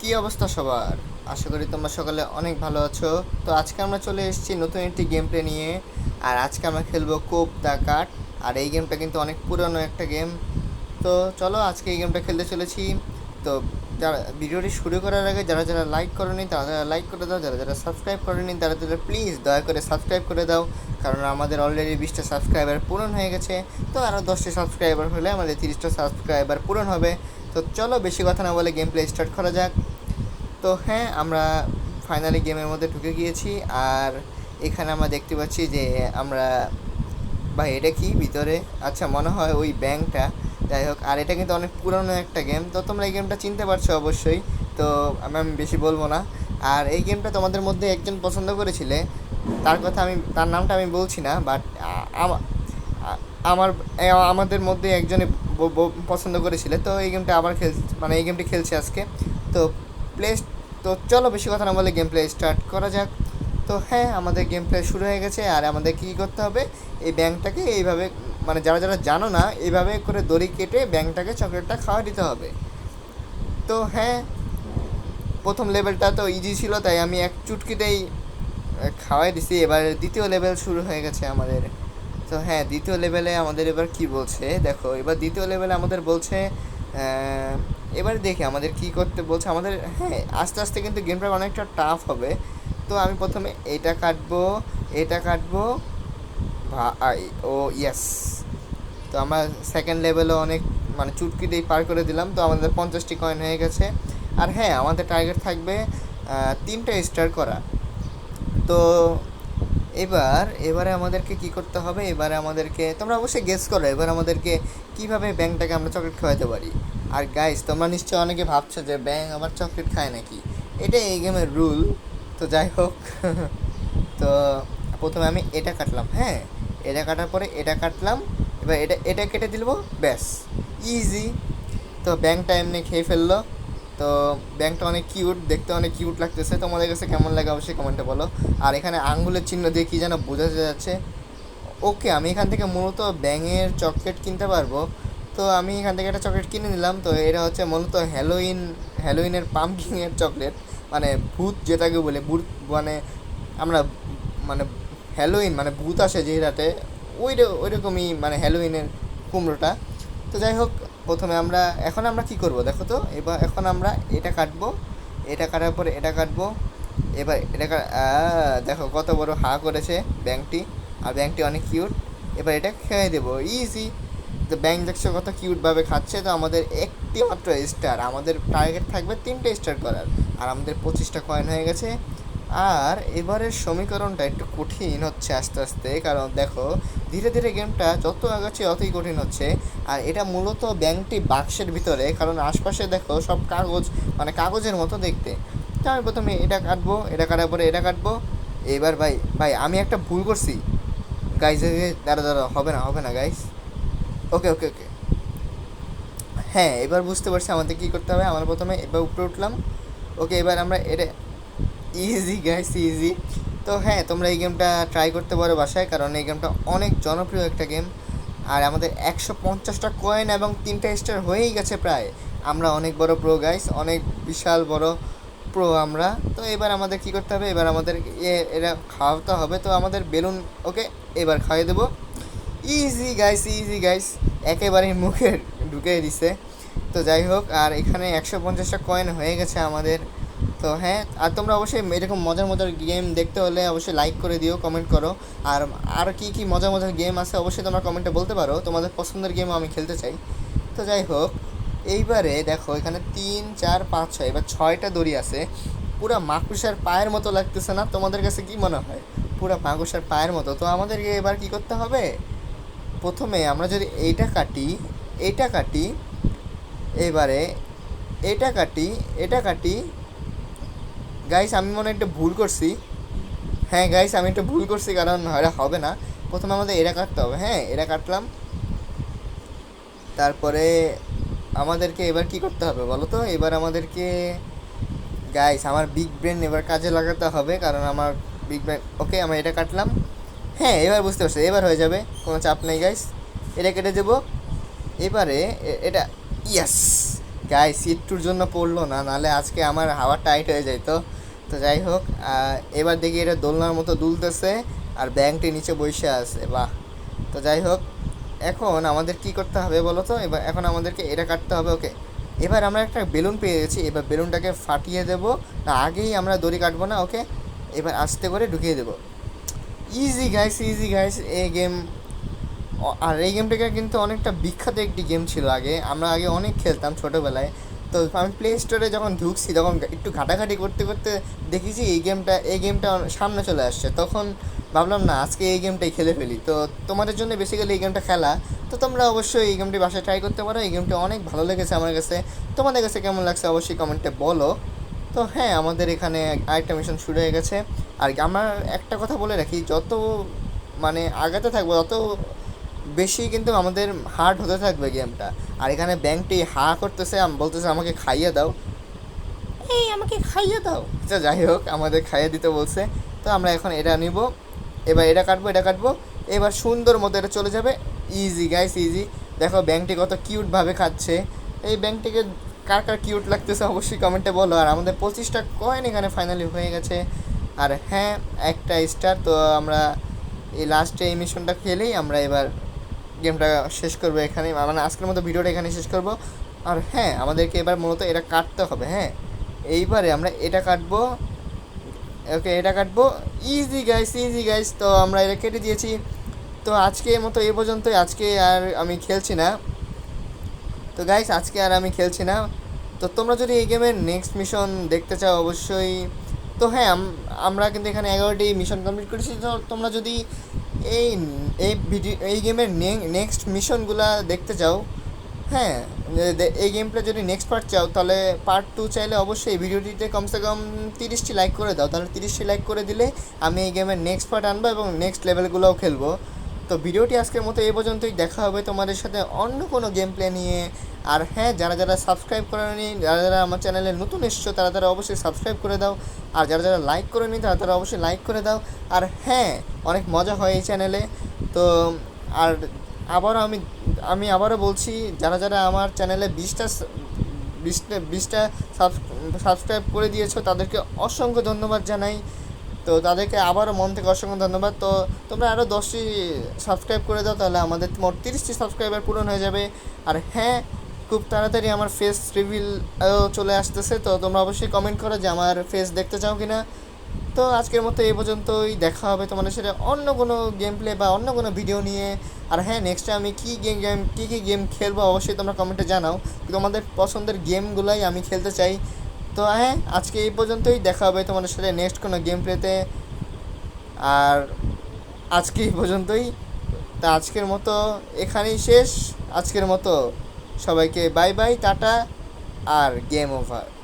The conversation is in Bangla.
কি অবস্থা সবার? আশা করি তোমরা সকালে অনেক ভালো আছো। তো আজকে আমরা চলে এসেছি নতুন একটি গেম প্লে নিয়ে, আর আজকে আমরা খেলব কোপ দ্য কাট আর এই গেমটা কিন্তু অনেক পুরনো একটা গেম তো চলো আজকে এই গেমটা খেলতে চলেছি। তো যারা, ভিডিওটি শুরু করার আগে যারা যারা লাইক করেনি, তারা যারা লাইক করে দাও, যারা যারা সাবস্ক্রাইব করেনি, তারা তারা প্লিজ দয়া করে সাবস্ক্রাইব করে দাও। কারণ আমাদের অলরেডি বিশটা সাবস্ক্রাইবার পূরণ হয়ে গেছে। তো আরও দশটা সাবস্ক্রাইবার হলে আমাদের তিরিশটা সাবস্ক্রাইবার পূরণ হবে। তো চলো বেশি কথা না বলে গেম প্লে স্টার্ট করা যাক। তো হ্যাঁ আমরা ফাইনালি গেমের মধ্যে ঢুকে গিয়েছি আর এখানে আমরা দেখতে পাচ্ছি যে আমরা ভাই, এটা কি ভিতরে? আচ্ছা মনে হয় ওই ব্যাংকটা। যাই হোক, আর এটা কিন্তু অনেক পুরনো একটা গেম তো তোমরা এই গেমটা চিনতে পারছ অবশ্যই। তো আমি আমি বেশি বলব না। আর এই গেমটা তোমাদের মধ্যে একজন পছন্দ করেছিলে। তার কথা আমি, তার নামটা আমি বলছি না বাট আমার আমাদের মধ্যে একজনে পছন্দ করেছিলে। তো এই গেমটা আবার খেল মানে এই গেমটি খেলছে আজকে। তো প্লে তো চলো বেশি কথা না বলে গেম প্লে স্টার্ট করা যাক। তো হ্যাঁ আমাদের গেম প্লে শুরু হয়ে গেছে। আর আমাদের কী করতে হবে? এই ব্যাংকটাকে এইভাবে মানে যারা যারা জানো না, এইভাবে করে দড়ি কেটে ব্যাংকটাকে চকলেটটা খাওয়া দিতে হবে। তো হ্যাঁ প্রথম লেভেলটা তো ইজি ছিল, তাই আমি এক চুটকিতেই খাওয়াই দিছি। এবার দ্বিতীয় লেভেল শুরু হয়ে গেছে আমাদের। তো হ্যাঁ দ্বিতীয় লেভেলে আমাদের এবার কি বলছে? দেখো, এবার দ্বিতীয় লেভেলে আমাদের বলছে এবার দেখি আমাদের কি করতে বলছে। আমাদের হ্যাঁ আস্তে আস্তে কিন্তু গেমটা অনেকটা টাফ হবে। তো আমি প্রথমে এটা কাটবো এটা কাটবো। ভাই, ও ইয়েস তো আমরা সেকেন্ড লেভেলও অনেক মানে চুটকিতেই পার করে দিলাম। তো আমাদের পঞ্চাশটি কয়েন হয়ে গেছে। আর হ্যাঁ আমাদের টার্গেট থাকবে তিনটা স্টার করা। তো এবার, এবারে আমাদেরকে কি করতে হবে? এবারে আমাদেরকে, তোমরা অবশ্যই গেস করো, এবার আমাদেরকে কীভাবে ব্যাংকটাকে আমরা চকলেট খাওয়াতে পারি? আর গাইস তোমরা নিশ্চয়ই অনেকে ভাবছ যে ব্যাং আবার চকলেট খায় নাকি? এটা এই গেমের রুল তো যাই হোক। তো প্রথমে আমি এটা কাটলাম হ্যাঁ? এটা কাটার পরে এটা কাটলাম, এবার এটা এটা কেটে দিলবো, ব্যাস ইজি তো ব্যাংকটা এমনি খেয়ে ফেলল। তো ব্যাংকটা অনেক কিউট দেখতে অনেক কিউট লাগতেছে। তোমাদের কাছে কেমন লাগে অবশ্যই কমেন্টে বলো। আর এখানে আঙ্গুলের চিহ্ন দিয়ে কী যেন বোঝা যাচ্ছে। ওকে আমি এখান থেকে মূলত ব্যাঙের চকলেট কিনতে পারব। তো আমি এখান থেকে একটা চকলেট কিনে নিলাম। তো এটা হচ্ছে মূলত হ্যালোইন হ্যালোইনের পাম্পকিংয়ের চকলেট মানে ভূত যেটাকে বলে, ভূত মানে আমরা মানে হ্যালোইন মানে ভূত আসে যে রাতে ওই ওই রকমই মানে হ্যালোইনের কুমড়োটা। তো যাই হোক প্রথমে আমরা, এখন আমরা কি করব? দেখো তো, এবার এখন আমরা এটা কাটবো, এটা কাটার পরে এটা কাটবো, এবার এটা দেখো কত বড় হা করেছে ব্যাংকটি, আর ব্যাংকটি অনেক কিউট। এবার এটা খেয়ে দেবো ইজি তো ব্যাংক দেখছ কত কিউটভাবে খাচ্ছে, তো আমাদের একটি মাত্র স্টার আমাদের টার্গেট থাকবে তিনটে স্টার করার, আর আমাদের পঁচিশটা কয়েন হয়ে গেছে। আর এবারের সমীকরণটা একটু কঠিন হচ্ছে আস্তে আস্তে, কারণ দেখো, ধীরে ধীরে গেমটা যত আগাচ্ছে অতই কঠিন হচ্ছে। আর এটা মূলত ব্যাংকটি বাক্সের ভিতরে, কারণ আশপাশে দেখো সব কাগজ মানে কাগজের মতো দেখতে। তো আমি প্রথমে এটা কাটবো, এটা কাটার পরে এটা কাটবো। এবার ভাই ভাই, আমি একটা ভুল করছি। গাইজ দাঁড়া দাঁড়া হবে না হবে না গাইজ ওকে ওকে ওকে হ্যাঁ এবার বুঝতে পারছি আমাদের কী করতে হবে। আমরা প্রথমে এবার উপরে উঠলাম। ওকে এবার আমরা এটা ইজি গাইস ইজি তো হ্যাঁ তোমরা এই গেমটা ট্রাই করতে পারো বাসায়, কারণ এই গেমটা অনেক জনপ্রিয় একটা গেম আর আমাদের একশো পঞ্চাশটা কয়েন এবং তিনটা স্টার হয়েই গেছে প্রায়। আমরা অনেক বড় প্রো গাইস অনেক বিশাল বড় প্রো আমরা। তো এবার আমাদের কি করতে হবে? এবার আমাদের এরা খাওয়াতে হবে। তো আমাদের বেলুন, ওকে, এবার খাইয়ে দেবো। ইজি গাইস ইজি গাইস একেবারে মুখে ঢুকে দিছে। তো যাই হোক, আর এখানে একশো পঞ্চাশটা কয়েন হয়ে গেছে আমাদের। তো হ্যাঁ আর তোমরা অবশ্যই এরকম মজার মজার গেম দেখতে হলে অবশ্যই লাইক করে দিও কমেন্ট করো। আর আর কি কি মজার মজার গেম আছে অবশ্যই তোমরা কমেন্টে বলতে পারো। তোমাদের পছন্দের গেমও আমি খেলতে চাই। তো যাই হোক, এইবারে দেখো এখানে তিন, চার, পাঁচ, ছয়, এবার ছয়টা দড়ি আছে। পুরা মাকুসার পায়ের মতো লাগতেছে না? তোমাদের কাছে কি মনে হয়? পুরা মাকুসার পায়ের মতো। তো আমাদেরকে এবার কি করতে হবে? প্রথমে আমরা যদি এইটা কাটি এইটা কাটি, এবারে এটা কাটি এটা কাটি গাইস আমি মনে একটা ভুল করছি। হ্যাঁ গাইস আমি একটা ভুল করছি কারণ এটা হবে না। প্রথমে আমাদের এরা কাটতে হবে। হ্যাঁ এরা কাটলাম। তারপরে আমাদেরকে এবার কি করতে হবে বলো তো? এবার আমাদেরকে গাইস আমার বিগ ব্রেন এবার কাজে লাগাতে হবে কারণ আমার বিগ ব্রেন ওকে আমি এটা কাটলাম। হ্যাঁ এবার বুঝতে পারছি, এবার হয়ে যাবে, কোনো চাপ নেই গাইস এটা কেটে দেবো। এবারে এটা ইয়াস গায়ে সিটটুর জন্য পড়ল না নালে আজকে আমার হাওয়া টাইট হয়ে যেত তো যাই হোক এবার দেখি এটা দোলনার মতো দুলতেছে আর ব্যাংকটি নিচে বসে আছে, বাহ। তো যাই হোক, এখন আমাদের কি করতে হবে বলো তো? এবার এখন আমাদেরকে এটা কাটতে হবে, ওকে। এবার আমরা একটা বেলুন পেয়ে গেছি, এবার বেলুনটাকে ফাটিয়ে দেব। না, আগেই আমরা দড়ি কাটবো না, ওকে? এবার আস্তে করে ঢুকিয়ে দেবো। ইজি গাইস ইজি গাইস এই গেম। আর এই গেমটাকে কিন্তু অনেকটা বিখ্যাত একটি গেম ছিল আগে। আমরা আগে অনেক খেলতাম ছোটোবেলায়। তো আমি প্লে স্টোরে যখন ঢুকছি, তখন একটু ঘাটাঘাটি করতে করতে দেখেছি এই গেমটা এই গেমটা সামনে চলে আসছে। তখন ভাবলাম, না, আজকে এই গেমটাই খেলে ফেলি। তো তোমাদের জন্য বেসিক্যালি এই গেমটা খেলা। তো তোমরা অবশ্যই এই গেমটি বাসায় ট্রাই করতে পারো। এই গেমটি অনেক ভালো লেগেছে আমার কাছে। তোমাদের কাছে কেমন লাগছে অবশ্যই কমেন্টে বলো। তো হ্যাঁ আমাদের এখানে আরেকটা মিশন শুরু হয়ে গেছে। আর আমার একটা কথা বলে রাখি, যত মানে আগাতে থাকব, তত বেশি কিন্তু আমাদের হার্ড হতে থাকবে গেমটা আর এখানে ব্যাংকটি হা করতেছে বলতেছে, আমাকে খাইয়ে দাও। এই, আমাকে খাইয়ে দাও। আচ্ছা যাই হোক, আমাদের খাইয়ে দিতে বলছে। তো আমরা এখন এটা নিব। এবার এটা কাটবো এটা কাটবো। এবার সুন্দর মতো এটা চলে যাবে। ইজি গাইস ইজি দেখো ব্যাংকটি কত কিউটভাবে খাচ্ছে। এই ব্যাংকটিকে কার কার কিউট লাগতেছে অবশ্যই কমেন্টে বলো। আর আমাদের পঁচিশটা কয়েন এখানে ফাইনালি হয়ে গেছে। আর হ্যাঁ একটা স্টার তো আমরা এই লাস্টে এই মিশনটা খেলেই আমরা এবার গেমটা শেষ করব এখানে মানে আজকের মতো ভিডিওটা এখানে শেষ করব। আর হ্যাঁ আমাদেরকে এবার মূলত এটা কাটতে হবে হ্যাঁ? এইবারে আমরা এটা কাটবো। ওকে, এটা কাটবো। ইজি গাইস ইজি গাইস তো আমরা এটা কেটে দিয়েছি। তো আজকের মতো এ পর্যন্তই। আজকে আর আমি খেলছি না। তো গাইস আজকে আর আমি খেলছি না। তো তোমরা যদি এই গেমের নেক্সট মিশন দেখতে চাও, অবশ্যই। তো হ্যাঁ আমরা কিন্তু এখানে এগারোটি মিশন কমপ্লিট করেছি। তো তোমরা যদি এই এই ভিডিও এই গেমের নেক্সট মিশনগুলা দেখতে চাও হ্যাঁ এই গেম প্লে যদি নেক্সট পার্ট চাও, তাহলে পার্ট টু চাইলে অবশ্যই এই ভিডিওটিতে কমসে কম তিরিশটি লাইক করে দাও। তাহলে তিরিশটি লাইক করে দিলে আমি এই গেমের নেক্সট পার্ট আনব এবং নেক্সট লেভেলগুলোও খেলব। তো ভিডিওটি আজকের মতো এই পর্যন্তই। দেখা হবে তোমাদের সাথে অন্য কোনো গেম প্লে নিয়ে। আর হ্যাঁ যারা যারা সাবস্ক্রাইব করেনি, যারা যারা আমার চ্যানেলে নতুন এসছো, তারা তারা অবশ্যই সাবস্ক্রাইব করে দাও। আর যারা যারা লাইক করেনি, তারা তারা অবশ্যই লাইক করে দাও। আর হ্যাঁ অনেক মজা হয় এই চ্যানেলে তো, আর আবারও আমি আমি আবারও বলছি, যারা যারা আমার চ্যানেলে বিশটা বিশটা বিশটা সাবস্ক্রাইব করে দিয়েছ, তাদেরকে অসংখ্য ধন্যবাদ জানাই। তো তাদেরকে আবারও মন থেকে অসংখ্য ধন্যবাদ। তো তোমরা আরও দশটি সাবস্ক্রাইব করে দাও, তাহলে আমাদের মোট তিরিশটি সাবস্ক্রাইবার পূরণ হয়ে যাবে। আর হ্যাঁ খুব তাড়াতাড়ি আমার ফেস রিভিল চলে আসতেছে। তো তোমরা অবশ্যই কমেন্ট করো যে আমার ফেস দেখতে চাও কি না তো আজকের মতো এই পর্যন্তই। দেখা হবে তোমাদের সাথে অন্য কোনো গেম প্লে বা অন্য কোনো ভিডিও নিয়ে। আর হ্যাঁ নেক্সটে আমি কী গেম গেম কী কী গেম খেলব অবশ্যই তোমরা কমেন্টে জানাও। তোমাদের পছন্দের গেমগুলোই আমি খেলতে চাই। তো হ্যাঁ আজকে এই পর্যন্তই। দেখা হবে তোমাদের সাথে নেক্সট কোনো গেম প্লেতে আর আজকে এই পর্যন্তই। তা আজকের মতো এখানেই শেষ। আজকের মতো সবাইকে বাই বাই টাটা আর গেম ওভার।